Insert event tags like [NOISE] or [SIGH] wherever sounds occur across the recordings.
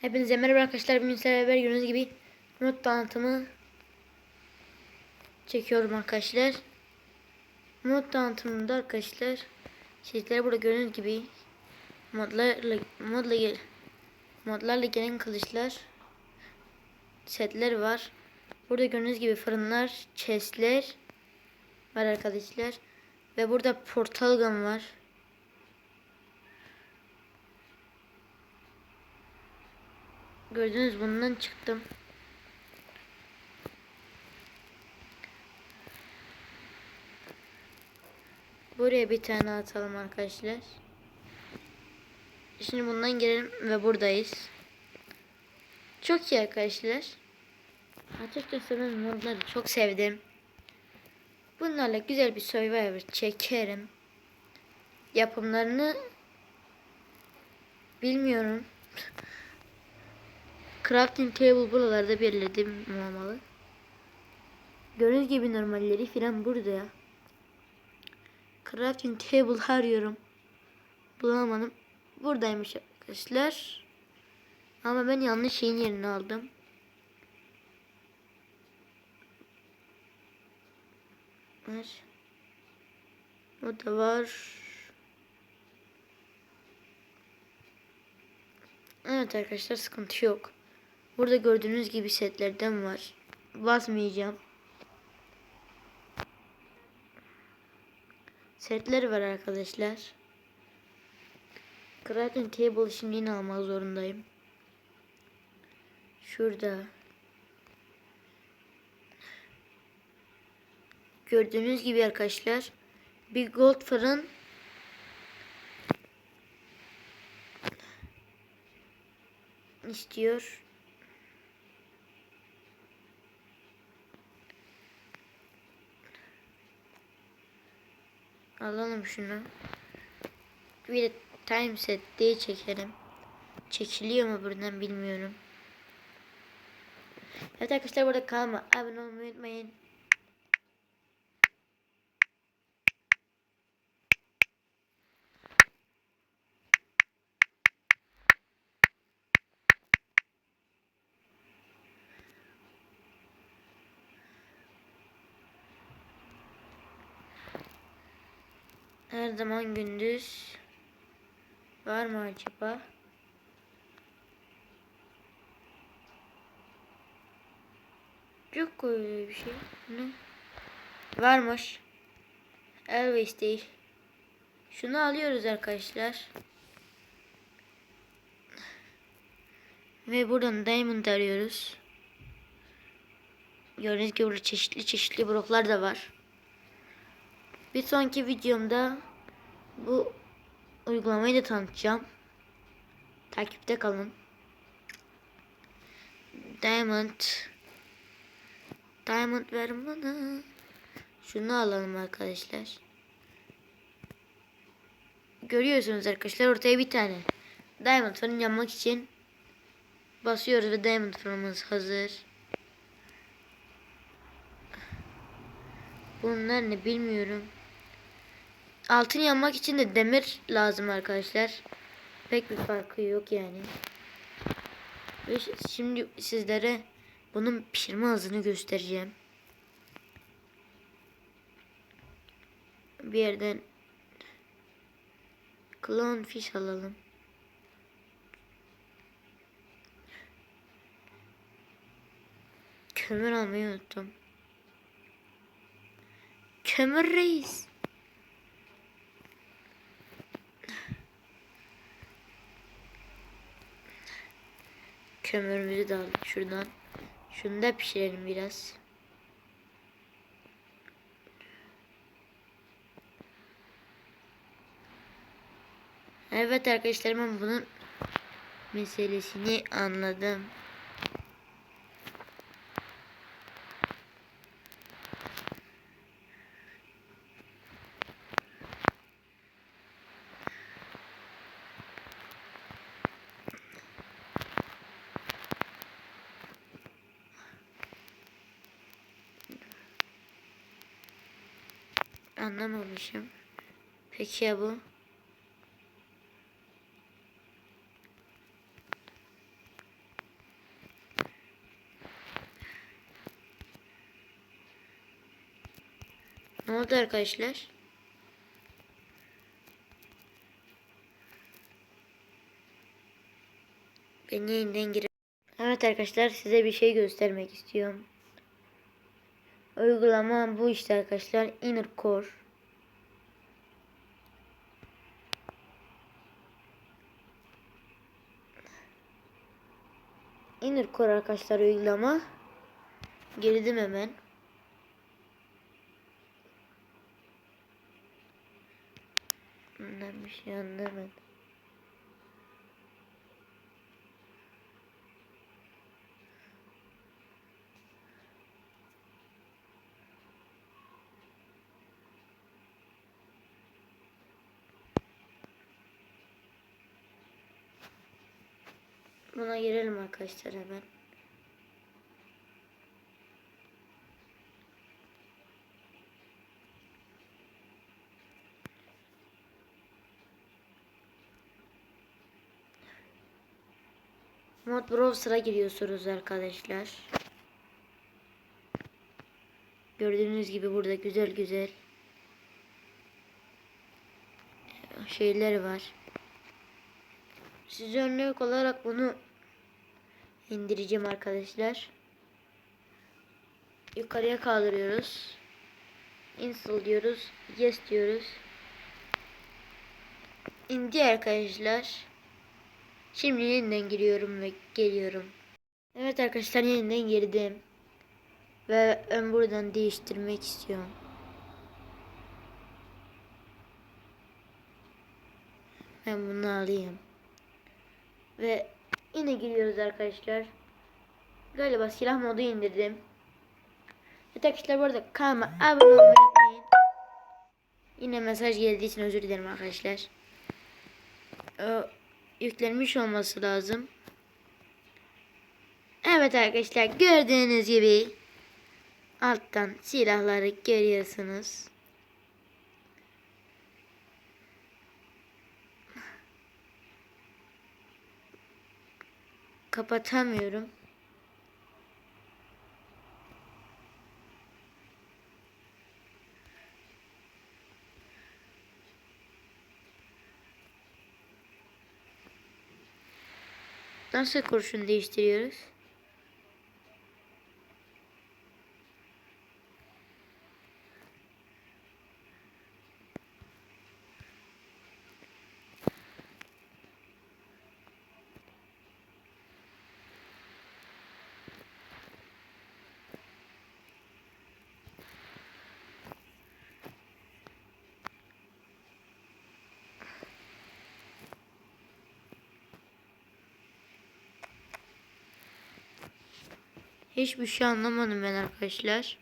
Hepinize merhaba arkadaşlar. Bugün sizlerle beraber gördüğünüz gibi not tanıtımı çekiyorum arkadaşlar. Not tanıtımında arkadaşlar sizlere burada gördüğünüz gibi modlarla modla modlarla gelen kılıçlar setler var. Burada gördüğünüz gibi fırınlar, chestler var arkadaşlar. Ve burada portal gun var. Gördünüz bundan çıktım. Buraya bir tane atalım arkadaşlar. Şimdi bundan gelelim ve buradayız. Çok iyi arkadaşlar. Açıkçası ben modları çok sevdim. Bunlarla güzel bir Survivor çekerim. Yapımlarını bilmiyorum. [LAUGHS] Crafting table buralarda belirledim olmalı. Gördüğünüz gibi normalleri filan burada ya. Crafting table arıyorum. Bulamadım. Buradaymış arkadaşlar. Ama ben yanlış şeyin yerini aldım. Var. O da var. Evet arkadaşlar sıkıntı yok. Burada gördüğünüz gibi setlerden var. Basmayacağım. Setler var arkadaşlar. Crafting table şimdi yine almak zorundayım. Şurada. Gördüğünüz gibi arkadaşlar bir gold fırın istiyor. Alalım şunu. Bir de time set diye çekelim. Çekiliyor mu buradan bilmiyorum. Evet arkadaşlar burada kalma. Abone olmayı unutmayın. Her zaman gündüz var mı acaba? Yok öyle bir şey. Ne? Varmış. Elvis değil. Şunu alıyoruz arkadaşlar. Ve buradan diamond arıyoruz. Gördüğünüz gibi burada çeşitli çeşitli bloklar da var. Bir sonraki videomda bu uygulamayı da tanıtacağım. Takipte kalın. Diamond Diamond ver bana. Şunu alalım arkadaşlar. Görüyorsunuz arkadaşlar ortaya bir tane. Diamond fırın yapmak için basıyoruz ve Diamond fırınımız hazır. Bunlar ne bilmiyorum. Altın yanmak için de demir lazım arkadaşlar. Pek bir farkı yok yani. Ve şimdi sizlere bunun pişirme hızını göstereceğim. Bir yerden clone fish alalım. Kömür almayı unuttum. Kömür reis. Kömürümüzü de aldık şuradan. Şunu da pişirelim biraz. Evet arkadaşlar ben bunun meselesini anladım. Anlamamışım. Peki ya bu? Ne oldu arkadaşlar? Beni yeniden girelim. Evet arkadaşlar size bir şey göstermek istiyorum. Uygulama bu işte arkadaşlar. Inner Core. Inner Core arkadaşlar uygulama. Girdim hemen. Bundan bir şey anlamadım. Buna girelim arkadaşlar hemen. Mod Browser'a giriyorsunuz arkadaşlar. Gördüğünüz gibi burada güzel güzel şeyler var. Size örnek olarak bunu indireceğim arkadaşlar. Yukarıya kaldırıyoruz. Install diyoruz. Yes diyoruz. İndi arkadaşlar. Şimdi yeniden giriyorum ve geliyorum. Evet arkadaşlar yeniden girdim. Ve ben buradan değiştirmek istiyorum. Ben bunu alayım. Ve yine giriyoruz arkadaşlar. Galiba silah modu indirdim. Evet arkadaşlar bu arada kanalıma abone olmayı unutmayın. Yine mesaj geldiği için özür dilerim arkadaşlar. Ee, yüklenmiş olması lazım. Evet arkadaşlar gördüğünüz gibi alttan silahları görüyorsunuz. Kapatamıyorum. Nasıl kurşun değiştiriyoruz? Hiçbir şey anlamadım ben arkadaşlar.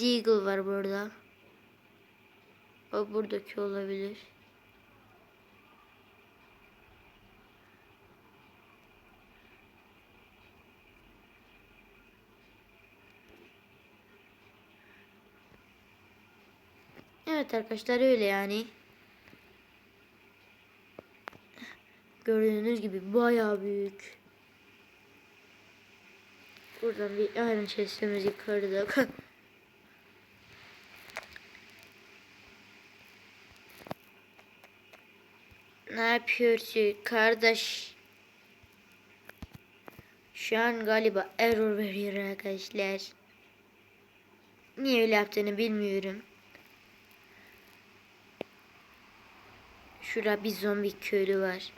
Deagle var burada. O buradaki olabilir. Evet arkadaşlar öyle yani. Gördüğünüz gibi bayağı büyük. Buradan bir iron chest'imizi kırdık. [LAUGHS] ne yapıyorsun kardeş? Şu an galiba error veriyor arkadaşlar. Niye öyle yaptığını bilmiyorum. Şurada bir zombi köylü var.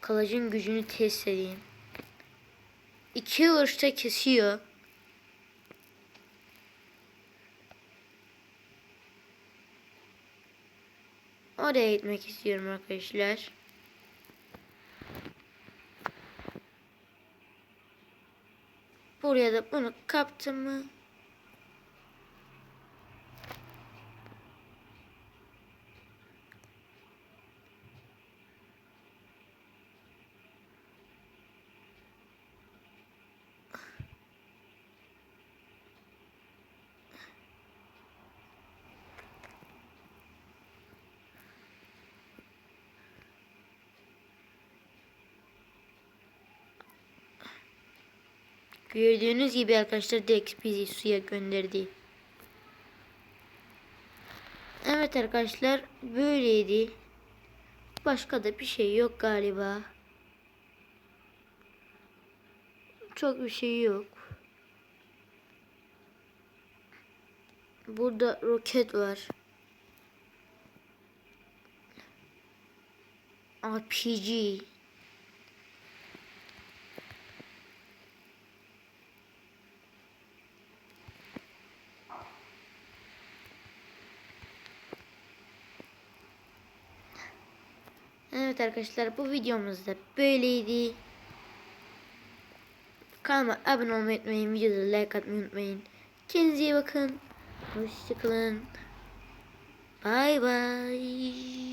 Kılıcın gücünü test edeyim. İki vuruşta kesiyor. Oraya gitmek istiyorum arkadaşlar. Buraya da bunu kaptım mı? Gördüğünüz gibi arkadaşlar direkt bizi suya gönderdi. Evet arkadaşlar böyleydi. Başka da bir şey yok galiba. Çok bir şey yok. Burada roket var. RPG. Evet arkadaşlar bu videomuz da böyleydi. Kanalıma abone olmayı unutmayın. Videoda like atmayı unutmayın. Kendinize iyi bakın. Hoşçakalın. Bay bay.